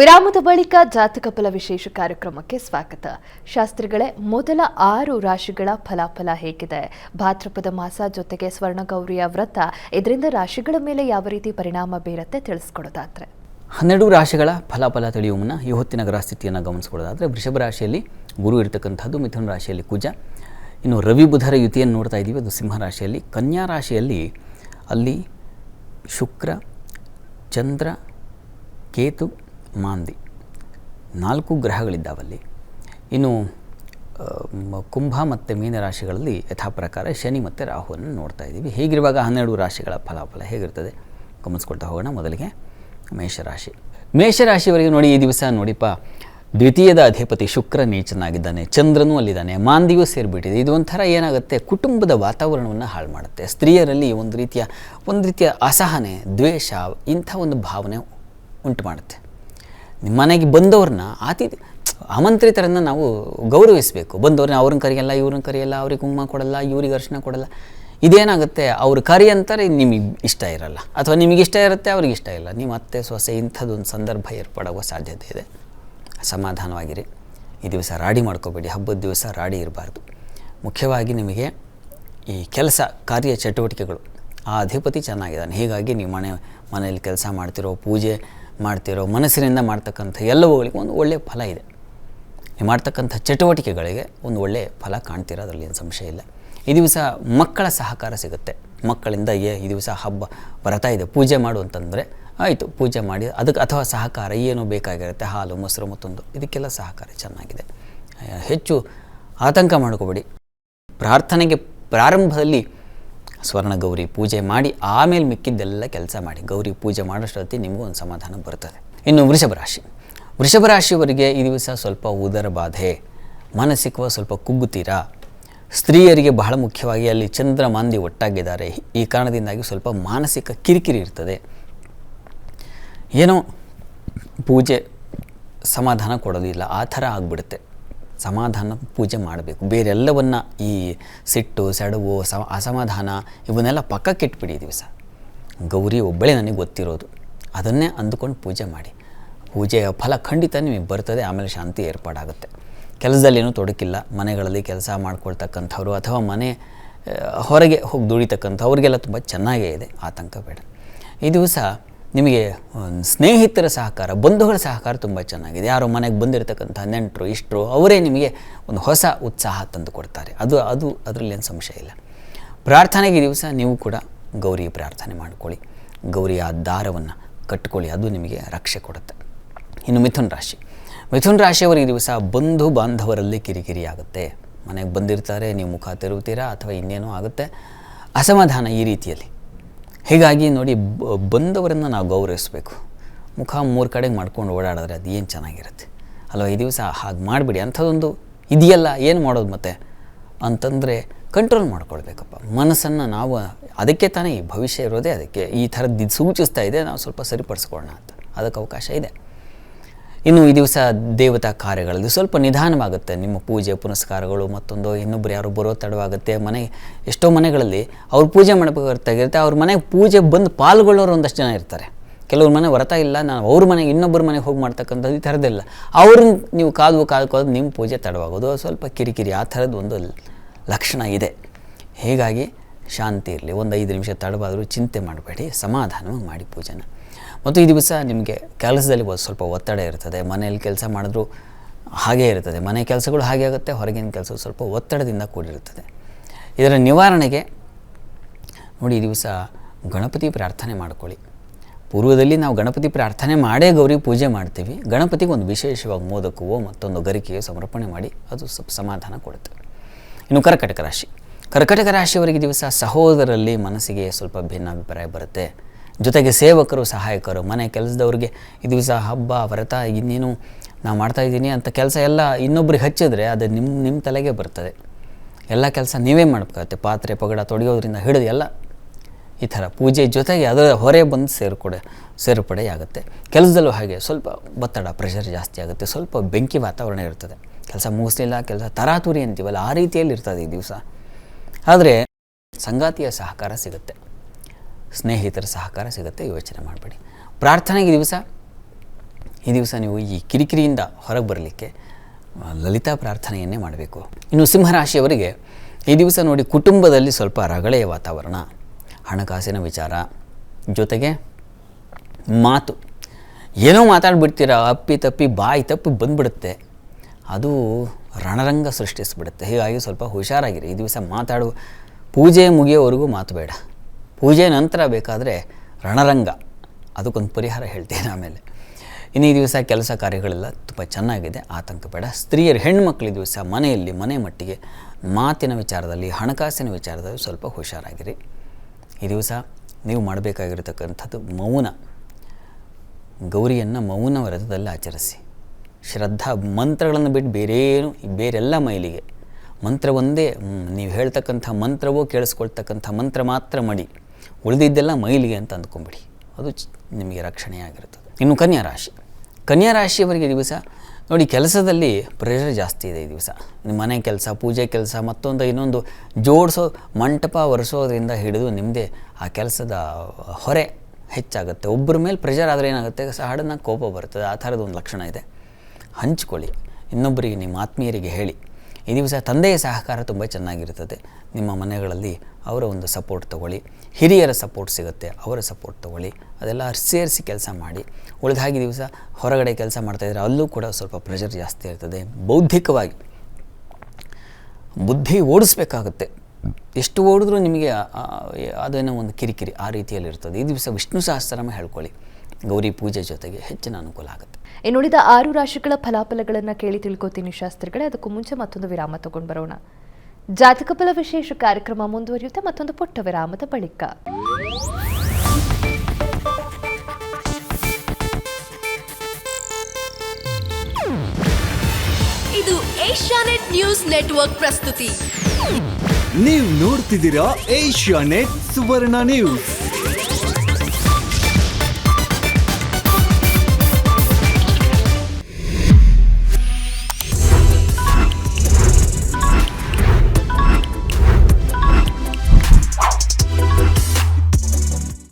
ವಿರಾಮದ ಬಳಿಕ ಜಾತಕ ಫಲ ವಿಶೇಷ ಕಾರ್ಯಕ್ರಮಕ್ಕೆ ಸ್ವಾಗತ. ಶಾಸ್ತ್ರಿಗಳೇ, ಮೊದಲ ಆರು ರಾಶಿಗಳ ಫಲಾಫಲ ಹೇಗಿದೆ? ಭಾದ್ರಪದ ಮಾಸ ಜೊತೆಗೆ ಸ್ವರ್ಣಗೌರಿಯ ವ್ರತ, ಇದರಿಂದ ರಾಶಿಗಳ ಮೇಲೆ ಯಾವ ರೀತಿ ಪರಿಣಾಮ ಬೀರುತ್ತೆ ತಿಳಿಸ್ಕೊಡೋದಾದ್ರೆ. ಹನ್ನೆರಡು ರಾಶಿಗಳ ಫಲಾಫಲ ತಿಳಿಯುವ ಮುನ್ನ ಈ ಹೊತ್ತಿನ ಗ್ರಹಸ್ಥಿತಿಯನ್ನು ಗಮನಿಸ್ಕೊಡೋದಾದ್ರೆ, ವೃಷಭ ರಾಶಿಯಲ್ಲಿ ಗುರು ಇರತಕ್ಕಂಥದ್ದು, ಮಿಥುನ ರಾಶಿಯಲ್ಲಿ ಕುಜ. ಇನ್ನು ರವಿ ಬುಧರ ಯುತಿಯನ್ನು ನೋಡ್ತಾ ಇದ್ದೀವಿ, ಅದು ಸಿಂಹ ರಾಶಿಯಲ್ಲಿ. ಕನ್ಯಾ ರಾಶಿಯಲ್ಲಿ ಅಲ್ಲಿ ಶುಕ್ರ, ಚಂದ್ರ, ಕೇತು ಮಾಂದಿ. ನಾಲ್ಕು ಗ್ರಹಗಳಿದ್ದಾವಲ್ಲಿ. ಇನ್ನು ಕುಂಭ ಮತ್ತು ಮೀನರಾಶಿಗಳಲ್ಲಿ ಯಥಾ ಪ್ರಕಾರ ಶನಿ ಮತ್ತು ರಾಹುವನ್ನು ನೋಡ್ತಾ ಇದ್ದೀವಿ. ಹೀಗಿರುವಾಗ ಹನ್ನೆರಡು ರಾಶಿಗಳ ಫಲಾಫಲ ಹೇಗಿರ್ತದೆ? ಗಮನಿಸ್ಕೊಳ್ತಾ ಹೋಗೋಣ ಮೊದಲಿಗೆ ಮೇಷರಾಶಿ. ಮೇಷರಾಶಿಯವರಿಗೆ ನೋಡಿ ಈ ದಿವಸ ನೋಡಿಪ್ಪ, ದ್ವಿತೀಯದ ಅಧಿಪತಿ ಶುಕ್ರ ನೀಚನಾಗಿದ್ದಾನೆ ಚಂದ್ರನೂ ಅಲ್ಲಿದ್ದಾನೆ, ಮಾಂದಿಯೂ ಸೇರಿಬಿಟ್ಟಿದೆ. ಇದು ಒಂಥರ ಏನಾಗುತ್ತೆ? ಕುಟುಂಬದ ವಾತಾವರಣವನ್ನು ಹಾಳು ಮಾಡುತ್ತೆ. ಸ್ತ್ರೀಯರಲ್ಲಿ ಒಂದು ರೀತಿಯ ಒಂದು ರೀತಿಯ ಅಸಹನೆ, ದ್ವೇಷ, ಇಂಥ ಒಂದು ಭಾವನೆ ಉಂಟು ಮಾಡುತ್ತೆ. ನಿಮ್ಮ ಮನೆಗೆ ಬಂದವ್ರನ್ನ ಆತಿಥ್ಯ ಆಮಂತ್ರಿತರನ್ನು ನಾವು ಗೌರವಿಸಬೇಕು. ಬಂದವ್ರನ್ನ ಅವ್ರನ್ನ ಕರೆಯಲ್ಲ, ಇವ್ರನ್ನ ಕರೆಯಲ್ಲ, ಅವ್ರಿಗೆ ಕುಂಕುಮ ಕೊಡಲ್ಲ, ಇವ್ರಿಗೆ ಅರ್ಶನ ಕೊಡಲ್ಲ. ಇದೇನಾಗುತ್ತೆ, ಅವ್ರು ಕರಿ ಅಂತಾರೆ, ನಿಮಗೆ ಇಷ್ಟ ಇರಲ್ಲ. ಅಥವಾ ನಿಮಗೆ ಇಷ್ಟ ಇರುತ್ತೆ, ಅವ್ರಿಗೆ ಇಷ್ಟ ಇಲ್ಲ. ನೀವು ಅತ್ತೆ, ಸೊಸೆ ಇಂಥದ್ದೊಂದು ಸಂದರ್ಭ ಏರ್ಪಡುವ ಸಾಧ್ಯತೆ ಇದೆ. ಸಮಾಧಾನವಾಗಿರಿ. ಈ ದಿವಸ ರಾಡಿ ಮಾಡ್ಕೋಬೇಡಿ. ಹಬ್ಬದ ದಿವಸ ರಾಡಿ ಇರಬಾರ್ದು. ಮುಖ್ಯವಾಗಿ ನಿಮಗೆ ಈ ಕೆಲಸ, ಕಾರ್ಯ ಚಟುವಟಿಕೆಗಳು. ಆ ಅಧಿಪತಿ ಚೆನ್ನಾಗಿದ್ದಾನೆ. ಹೀಗಾಗಿ ನೀವು ಮನೆ, ಮನೆಯಲ್ಲಿ ಕೆಲಸ ಮಾಡ್ತಿರೋ ಪೂಜೆ ಮಾಡ್ತಿರೋ ಮನಸ್ಸಿನಿಂದ ಮಾಡ್ತಕ್ಕಂಥ ಎಲ್ಲವುಗಳಿಗೂ ಒಂದು ಒಳ್ಳೆಯ ಫಲ ಇದೆ. ನೀವು ಮಾಡ್ತಕ್ಕಂಥ ಚಟುವಟಿಕೆಗಳಿಗೆ ಒಂದು ಒಳ್ಳೆಯ ಫಲ ಕಾಣ್ತೀರ, ಅದರಲ್ಲಿ ಏನು ಸಂಶಯ ಇಲ್ಲ. ಈ ದಿವಸ ಮಕ್ಕಳ ಸಹಕಾರ ಸಿಗುತ್ತೆ. ಮಕ್ಕಳಿಂದ ಏ, ಈ ದಿವಸ ಹಬ್ಬ ಬರ್ತಾ ಇದೆ, ಪೂಜೆ ಮಾಡು ಅಂತಂದರೆ ಆಯಿತು, ಪೂಜೆ ಮಾಡಿ ಅದಕ್ಕೆ ಅಥವಾ ಸಹಕಾರ ಏನು ಬೇಕಾಗಿರುತ್ತೆ, ಹಾಲು, ಮೊಸರು ಮತ್ತೊಂದು, ಇದಕ್ಕೆಲ್ಲ ಸಹಕಾರ ಚೆನ್ನಾಗಿದೆ. ಹೆಚ್ಚು ಆತಂಕ ಮಾಡ್ಕೋಬೇಡಿ. ಪ್ರಾರ್ಥನೆಗೆ ಪ್ರಾರಂಭದಲ್ಲಿ ಸ್ವರ್ಣ ಗೌರಿ ಪೂಜೆ ಮಾಡಿ ಆಮೇಲೆ ಮಿಕ್ಕಿದ್ದೆಲ್ಲ ಕೆಲಸ ಮಾಡಿ. ಗೌರಿ ಪೂಜೆ ಮಾಡೋಷ್ಟೊತ್ತಿ ನಿಮಗೂ ಒಂದು ಸಮಾಧಾನ ಬರ್ತದೆ. ಇನ್ನು ವೃಷಭ ರಾಶಿ. ವೃಷಭ ರಾಶಿಯವರಿಗೆ ಈ ದಿವಸ ಸ್ವಲ್ಪ ಉದರ ಬಾಧೆ. ಮಾನಸಿಕವಾಗಿ ಸ್ವಲ್ಪ ಕುಗ್ಗುತ್ತೀರ. ಸ್ತ್ರೀಯರಿಗೆ ಬಹಳ ಮುಖ್ಯವಾಗಿ ಅಲ್ಲಿ ಚಂದ್ರ ಮಾಂದಿ ಒಟ್ಟಾಗಿದ್ದಾರೆ. ಈ ಕಾರಣದಿಂದಾಗಿ ಸ್ವಲ್ಪ ಮಾನಸಿಕ ಕಿರಿಕಿರಿ ಇರ್ತದೆ. ಏನೋ ಪೂಜೆ ಸಮಾಧಾನ ಕೊಡೋದಿಲ್ಲ, ಆ ಥರ ಆಗಿಬಿಡುತ್ತೆ. ಸಮಾಧಾನ ಪೂಜೆ ಮಾಡಬೇಕು. ಬೇರೆಲ್ಲವನ್ನು ಈ ಸಿಟ್ಟು, ಸೆಡವು, ಸಮ, ಅಸಮಾಧಾನ ಇವನ್ನೆಲ್ಲ ಪಕ್ಕಕ್ಕೆ ಇಟ್ಬಿಡಿ ದಿವಸ ಗೌರಿ ಒಬ್ಬಳೇ ನನಗೆ ಗೊತ್ತಿರೋದು. ಅದನ್ನೇ ಅಂದುಕೊಂಡು ಪೂಜೆ ಮಾಡಿ. ಪೂಜೆಯ ಫಲ ಖಂಡಿತ ನಿಮಗೆ ಬರ್ತದೆ, ಆಮೇಲೆ ಶಾಂತಿ ಏರ್ಪಾಡಾಗುತ್ತೆ. ಕೆಲಸದಲ್ಲಿ ಏನೂ ತೊಡಕಿಲ್ಲ. ಮನೆಗಳಲ್ಲಿ ಕೆಲಸ ಮಾಡ್ಕೊಳ್ತಕ್ಕಂಥವ್ರು ಅಥವಾ ಮನೆ ಹೊರಗೆ ಹೋಗಿ ದುಡಿತಕ್ಕಂಥ ಅವ್ರಿಗೆಲ್ಲ ತುಂಬ ಚೆನ್ನಾಗೇ ಇದೆ. ಆತಂಕ ಬೇಡ. ಈ ದಿವಸ ನಿಮಗೆ ಸ್ನೇಹಿತರ ಸಹಕಾರ, ಬಂಧುಗಳ ಸಹಕಾರ ತುಂಬ ಚೆನ್ನಾಗಿದೆ. ಯಾರೋ ಮನೆಗೆ ಬಂದಿರತಕ್ಕಂಥ ನೆಂಟರು, ಇಷ್ಟರು, ಅವರೇ ನಿಮಗೆ ಒಂದು ಹೊಸ ಉತ್ಸಾಹ ತಂದು ಕೊಡ್ತಾರೆ. ಅದು ಅದು ಅದರಲ್ಲಿ ಏನು ಸಂಶಯ ಇಲ್ಲ. ಪ್ರಾರ್ಥನೆಗೆ ದಿವಸ ನೀವು ಕೂಡ ಗೌರಿ ಪ್ರಾರ್ಥನೆ ಮಾಡಿಕೊಳ್ಳಿ. ಗೌರಿಯ ದಾರವನ್ನು ಕಟ್ಟಿಕೊಳ್ಳಿ ಅದು ನಿಮಗೆ ರಕ್ಷೆ ಕೊಡುತ್ತೆ. ಇನ್ನು ಮಿಥುನ್ ರಾಶಿ. ಮಿಥುನ್ ರಾಶಿಯವರಿಗೆ ದಿವಸ ಬಂಧು ಬಾಂಧವರಲ್ಲಿ ಕಿರಿಕಿರಿ ಆಗುತ್ತೆ ಮನೆಗೆ ಬಂದಿರ್ತಾರೆ, ನೀವು ಮುಖ ತಿರುಗುತ್ತೀರಾ ಅಥವಾ ಇನ್ನೇನೋ ಆಗುತ್ತೆ. ಅಸಮಾಧಾನ ಈ ರೀತಿಯಲ್ಲಿ. ಹೀಗಾಗಿ ನೋಡಿ ಬಂದವರನ್ನು ನಾವು ಗೌರವಿಸಬೇಕು. ಮುಖ ಮೂರು ಕಡೆಗೆ ಮಾಡ್ಕೊಂಡು ಓಡಾಡಿದ್ರೆ ಅದು ಏನು ಚೆನ್ನಾಗಿರುತ್ತೆ? ಅಲ್ವಾ, ಈ ದಿವಸ ಹಾಗೆ ಮಾಡಿಬಿಡಿ, ಅಂಥದ್ದೊಂದು ಇದೆಯಲ್ಲ, ಏನು ಮಾಡೋದು ಮತ್ತೆ? ಅಂತಂದರೆ ಕಂಟ್ರೋಲ್ ಮಾಡ್ಕೊಳ್ಬೇಕಪ್ಪ. ಮನಸ್ಸನ್ನು ನಾವು ಅದಕ್ಕೆ ತಾನೇ ಈ ಭವಿಷ್ಯ ಇರೋದೇ, ಅದಕ್ಕೆ ಈ ಥರದ್ದು ಸೂಚಿಸ್ತಾ ಇದೆ, ನಾವು ಸ್ವಲ್ಪ ಸರಿಪಡಿಸ್ಕೊಳ್ಳೋಣ ಅಂತ. ಅದಕ್ಕೆ ಅವಕಾಶ ಇದೆ. ಇನ್ನು ಈ ದಿವಸ ದೇವತಾ ಕಾರ್ಯಗಳಲ್ಲಿ ಸ್ವಲ್ಪ ನಿಧಾನವಾಗುತ್ತೆ. ನಿಮ್ಮ ಪೂಜೆ, ಪುನಸ್ಕಾರಗಳು ಮತ್ತೊಂದು ಇನ್ನೊಬ್ಬರು ಯಾರು ಬರೋ ತಡವಾಗುತ್ತೆ. ಮನೆ ಎಷ್ಟೋ ಮನೆಗಳಲ್ಲಿ ಅವ್ರು ಪೂಜೆ ಮಾಡಬೇಕಾಗಿರುತ್ತೆ ಅವ್ರ ಮನೆಗೆ ಪೂಜೆ ಬಂದು ಪಾಲ್ಗೊಳ್ಳೋರು ಒಂದಷ್ಟು ಜನ ಇರ್ತಾರೆ. ಕೆಲವ್ರ ಮನೆ ವ್ರತ ಇಲ್ಲ. ನಾನು ಅವ್ರ ಮನೆಗೆ ಇನ್ನೊಬ್ಬರ ಮನೆಗೆ ಹೋಗಿ ಮಾಡ್ತಕ್ಕಂಥದ್ದು ಈ ಥರದ್ದೆಲ್ಲ ಅವ್ರನ್ನ ನೀವು ಕಾದು ಕಾದ್ಕೋದು ನಿಮ್ಮ ಪೂಜೆ ತಡವಾಗೋದು. ಸ್ವಲ್ಪ ಕಿರಿಕಿರಿ, ಆ ಥರದ್ದು ಒಂದು ಲಕ್ಷಣ ಇದೆ. ಹೀಗಾಗಿ ಶಾಂತಿ ಇರಲಿ. ಒಂದು ಐದು ನಿಮಿಷ ತಡವಾದರೂ ಚಿಂತೆ ಮಾಡಬೇಡಿ, ಸಮಾಧಾನವಾಗಿ ಮಾಡಿ ಪೂಜೆನ. ಮತ್ತು ಈ ದಿವಸ ನಿಮಗೆ ಕೆಲಸದಲ್ಲಿ ಸ್ವಲ್ಪ ಒತ್ತಡ ಇರ್ತದೆ. ಮನೆಯಲ್ಲಿ ಕೆಲಸ ಮಾಡಿದ್ರು ಹಾಗೇ ಇರ್ತದೆ. ಮನೆ ಕೆಲಸಗಳು ಹಾಗೆ ಆಗುತ್ತೆ, ಹೊರಗಿನ ಕೆಲಸ ಸ್ವಲ್ಪ ಒತ್ತಡದಿಂದ ಕೂಡಿರುತ್ತದೆ. ಇದರ ನಿವಾರಣೆಗೆ ನೋಡಿ, ಈ ದಿವಸ ಗಣಪತಿ ಪ್ರಾರ್ಥನೆ ಮಾಡ್ಕೊಳ್ಳಿ. ಪೂರ್ವದಲ್ಲಿ ನಾವು ಗಣಪತಿ ಪ್ರಾರ್ಥನೆ ಮಾಡೇ ಗೌರಿ ಪೂಜೆ ಮಾಡ್ತೀವಿ. ಗಣಪತಿಗೆ ಒಂದು ವಿಶೇಷವಾಗಿ ಮೋದಕವೋ ಮತ್ತೊಂದು ಗರಿಕೆಯೋ ಸಮರ್ಪಣೆ ಮಾಡಿ ಅದು ಸ್ವಲ್ಪ ಸಮಾಧಾನ ಕೊಡುತ್ತೆ. ಇನ್ನು ಕರ್ಕಟಕ ರಾಶಿ. ಕರ್ಕಟಕ ರಾಶಿಯವರಿಗೆ ದಿವಸ ಸಹೋದರಲ್ಲಿ ಮನಸ್ಸಿಗೆ ಸ್ವಲ್ಪ ಭಿನ್ನಾಭಿಪ್ರಾಯ ಬರುತ್ತೆ. ಜೊತೆಗೆ ಸೇವಕರು, ಸಹಾಯಕರು, ಮನೆ ಕೆಲಸದವ್ರಿಗೆ ಈ ದಿವಸ ಹಬ್ಬ, ವ್ರತ, ಇನ್ನೇನು ನಾವು ಮಾಡ್ತಾಯಿದ್ದೀನಿ ಅಂತ ಕೆಲಸ ಎಲ್ಲ ಇನ್ನೊಬ್ರಿಗೆ ಹಚ್ಚಿದ್ರೆ ಅದು ನಿಮ್ಮ ನಿಮ್ಮ ತಲೆಗೆ ಬರ್ತದೆ. ಎಲ್ಲ ಕೆಲಸ ನೀವೇ ಮಾಡಬೇಕಾಗತ್ತೆ. ಪಾತ್ರೆ, ಪಗಡ ತೊಡಗೋದ್ರಿಂದ ಹಿಡಿದು ಎಲ್ಲ ಈ ಥರ ಪೂಜೆ ಜೊತೆಗೆ ಅದರ ಹೊರೆ ಬಂದು ಸೇರ್ಕೊಡೆ ಸೇರ್ಪಡೆ ಆಗುತ್ತೆ ಕೆಲಸದಲ್ಲೂ ಹಾಗೆ ಸ್ವಲ್ಪ ಒತ್ತಡ ಪ್ರೆಷರ್ ಜಾಸ್ತಿ ಆಗುತ್ತೆ. ಸ್ವಲ್ಪ ಬೆಂಕಿ ವಾತಾವರಣ ಇರ್ತದೆ. ಕೆಲಸ ಮುಗಿಸ್ಲಿಲ್ಲ, ಕೆಲಸ ತರಾತುರಿ ಅಂತೀವಲ್ಲ, ಆ ರೀತಿಯಲ್ಲಿ ಇರ್ತದೆ ಈ ದಿವಸ. ಆದರೆ ಸಂಗಾತಿಯ ಸಹಕಾರ ಸಿಗುತ್ತೆ, ಸ್ನೇಹಿತರ ಸಹಕಾರ ಸಿಗುತ್ತೆ, ಯೋಚನೆ ಮಾಡಬೇಡಿ. ಪ್ರಾರ್ಥನೆಗೆ ದಿವಸ, ಈ ದಿವಸ ನೀವು ಈ ಕಿರಿಕಿರಿಯಿಂದ ಹೊರಗೆ ಬರಲಿಕ್ಕೆ ಲಲಿತಾ ಪ್ರಾರ್ಥನೆಯನ್ನೇ ಮಾಡಬೇಕು. ಇನ್ನು ಸಿಂಹರಾಶಿಯವರಿಗೆ ಈ ದಿವಸ ನೋಡಿ ಕುಟುಂಬದಲ್ಲಿ ಸ್ವಲ್ಪ ರಗಳೆಯ ವಾತಾವರಣ, ಹಣಕಾಸಿನ ವಿಚಾರ, ಜೊತೆಗೆ ಮಾತು. ಏನೋ ಮಾತಾಡ್ಬಿಡ್ತೀರಾ, ಅಪ್ಪಿ ತಪ್ಪಿ, ಬಾಯಿ ತಪ್ಪಿ ಬಂದ್ಬಿಡುತ್ತೆ. ಅದು ರಣರಂಗ ಸೃಷ್ಟಿಸ್ಬಿಡುತ್ತೆ. ಹೀಗಾಗಿ ಸ್ವಲ್ಪ ಹುಷಾರಾಗಿರಿ. ಈ ದಿವಸ ಮಾತಾಡುವ ಪೂಜೆ ಮುಗಿಯೋವರೆಗೂ ಮಾತು ಬೇಡ. ಪೂಜೆ ನಂತರ ಬೇಕಾದರೆ ರಣರಂಗ. ಅದಕ್ಕೊಂದು ಪರಿಹಾರ ಹೇಳ್ತೀನಿ ಆಮೇಲೆ. ಇನ್ನು ಈ ದಿವಸ ಕೆಲಸ ಕಾರ್ಯಗಳೆಲ್ಲ ತುಂಬ ಚೆನ್ನಾಗಿದೆ. ಆತಂಕ ಬೇಡ. ಸ್ತ್ರೀಯರು ಹೆಣ್ಮಕ್ಳು ಈ ದಿವಸ ಮನೆಯಲ್ಲಿ, ಮನೆ ಮಟ್ಟಿಗೆ ಮಾತಿನ ವಿಚಾರದಲ್ಲಿ, ಹಣಕಾಸಿನ ವಿಚಾರದಲ್ಲಿ ಸ್ವಲ್ಪ ಹುಷಾರಾಗಿರಿ. ಈ ದಿವಸ ನೀವು ಮಾಡಬೇಕಾಗಿರತಕ್ಕಂಥದ್ದು ಮೌನ. ಗೌರಿಯನ್ನು ಮೌನ ವ್ರತದಲ್ಲಿ ಆಚರಿಸಿ. ಶ್ರದ್ಧಾ ಮಂತ್ರಗಳನ್ನು ಬಿಟ್ಟು ಬೇರೇನು ಬೇರೆಲ್ಲ ಮೈಲಿಗೆ. ಮಂತ್ರ ಒಂದೇ ನೀವು ಹೇಳ್ತಕ್ಕಂಥ ಮಂತ್ರವೋ ಕೇಳಿಸ್ಕೊಳ್ತಕ್ಕಂಥ ಮಂತ್ರ ಮಾತ್ರ ಮಡಿ. ಉಳಿದಿದ್ದೆಲ್ಲ ಮೈಲಿಗೆ ಅಂತ ಅಂದ್ಕೊಂಬಿಡಿ. ಅದು ನಿಮಗೆ ರಕ್ಷಣೆಯಾಗಿರುತ್ತದೆ. ಇನ್ನು ಕನ್ಯಾ ರಾಶಿ. ಕನ್ಯಾ ರಾಶಿಯವರಿಗೆ ದಿವಸ ನೋಡಿ ಕೆಲಸದಲ್ಲಿ ಪ್ರೆಷರ್ ಜಾಸ್ತಿ ಇದೆ ಈ ದಿವಸ. ನಿಮ್ಮ ಮನೆ ಕೆಲಸ, ಪೂಜೆ ಕೆಲಸ, ಮತ್ತೊಂದು ಇನ್ನೊಂದು ಜೋಡಿಸೋ, ಮಂಟಪ ಒರೆಸೋದ್ರಿಂದ ಹಿಡಿದು ನಿಮ್ಮದೇ ಆ ಕೆಲಸದ ಹೊರೆ ಹೆಚ್ಚಾಗುತ್ತೆ. ಒಬ್ಬರ ಮೇಲೆ ಪ್ರೆಷರ್ ಆದರೆ ಏನಾಗುತ್ತೆ? ಸಹಡನ್ನ ಕೋಪ ಬರ್ತದೆ. ಆ ಥರದ ಒಂದು ಲಕ್ಷಣ ಇದೆ. ಹಂಚ್ಕೊಳ್ಳಿ. ಇನ್ನೊಬ್ಬರಿಗೆ ನಿಮ್ಮ ಆತ್ಮೀಯರಿಗೆ ಹೇಳಿ. ಈ ದಿವಸ ತಂದೆಯ ಸಹಕಾರ ತುಂಬ ಚೆನ್ನಾಗಿರ್ತದೆ ನಿಮ್ಮ ಮನೆಗಳಲ್ಲಿ ಅವರ ಒಂದು ಸಪೋರ್ಟ್ ತಗೊಳ್ಳಿ. ಹಿರಿಯರ ಸಪೋರ್ಟ್ ಸಿಗುತ್ತೆ, ಅವರ ಸಪೋರ್ಟ್ ತಗೊಳ್ಳಿ. ಅದೆಲ್ಲ ಸೇರಿಸಿ ಕೆಲಸ ಮಾಡಿ. ಉಳಿದಾಗಿ ದಿವಸ ಹೊರಗಡೆ ಕೆಲಸ ಮಾಡ್ತಾಯಿದ್ರೆ ಅಲ್ಲೂ ಕೂಡ ಸ್ವಲ್ಪ ಪ್ರೆಷರ್ ಜಾಸ್ತಿ ಇರ್ತದೆ. ಬೌದ್ಧಿಕವಾಗಿ ಬುದ್ಧಿ ಓಡಿಸ್ಬೇಕಾಗುತ್ತೆ. ಎಷ್ಟು ಓಡಿದ್ರೂ ನಿಮಗೆ ಅದೇನೋ ಒಂದು ಕಿರಿಕಿರಿ ಆ ರೀತಿಯಲ್ಲಿ ಇರ್ತದೆ. ಈ ದಿವಸ ವಿಷ್ಣು ಸಹಸ್ರನಾಮ ಹೇಳ್ಕೊಳ್ಳಿ. ಗೌರಿ ಪೂಜೆ ಜೊತೆಗೆ ಹೆಚ್ಚಿನ ಅನುಕೂಲ ಆಗುತ್ತೆ. ಇನ್ನುಳಿದ ಆರು ರಾಶಿಗಳ ಫಲಾಫಲಗಳನ್ನು ಕೇಳಿ ತಿಳ್ಕೊತೀನಿ ಶಾಸ್ತ್ರಿಗಳೇ. ಅದಕ್ಕೂ ಮುಂಚೆ ಮತ್ತೊಂದು ವಿರಾಮ ತಗೊಂಡು ಬರೋಣ. ಜಾತಕ ಫಲ ವಿಶೇಷ ಕಾರ್ಯಕ್ರಮ ಮುಂದುವರಿಯುತ್ತೆ. ಮತ್ತೊಂದು ಪುಟ್ಟ ವಿರಾಮದ ಬಳಿಕ. ಇದು ಏಷ್ಯಾನೆಟ್ ನ್ಯೂಸ್ ನೆಟ್ವರ್ಕ್ ಪ್ರಸ್ತುತಿ. ನೀವು ನೋಡ್ತಿದ್ದೀರಾ ಏಷ್ಯಾ ನೆಟ್ ಸುವರ್ಣ ನ್ಯೂಸ್.